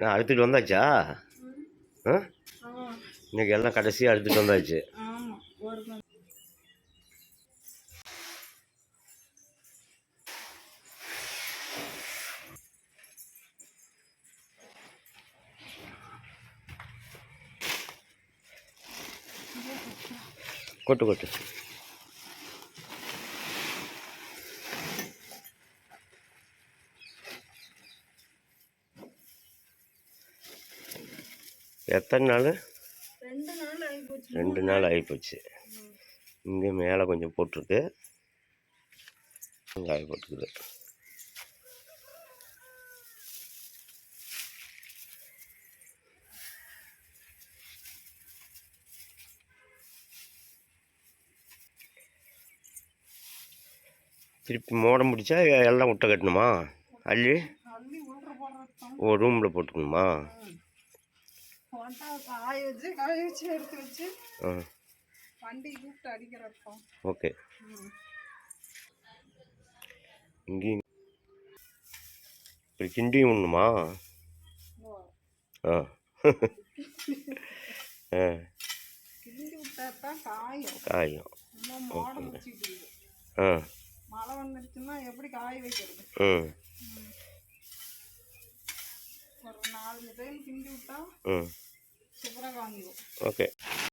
நான் அழுத்துட்டு வந்தாச்சா? ஆ? இன்றைக்கி இன்னைக்கு எல்லாம் கடைசியாக அழுத்துட்டு வந்தாச்சு. கொட்டு கொட்டு. எத்தனை நாள்? ரெண்டு நாள் ஆகி ஆகிப்போச்சு இங்கே மேலே கொஞ்சம் போட்டிருக்கு. காய போட்டுக்குது திருப்பி மோட முடிச்சா எல்லாம் முட்டை கட்டணுமா? அள்ளி? ஓ ரூமில் போட்டுக்கணுமா? காய வச்சு காய வச்சு எடுத்து வச்சு வண்டி கூப்பிட்டு அடிக்கிறப்போம் ஓகே. இங்கேயும் இப்படி கிண்டியும் ஒண்ணுமா ஆ. கிண்டி விட்டா தான் காயும். காயும். ஆ. மழை வந்துடுச்சுன்னா எப்படி காய வைக்கிறது? ம். ஒரு நாலஞ்சு டைம் கிண்டி விட்டா ம் Okay.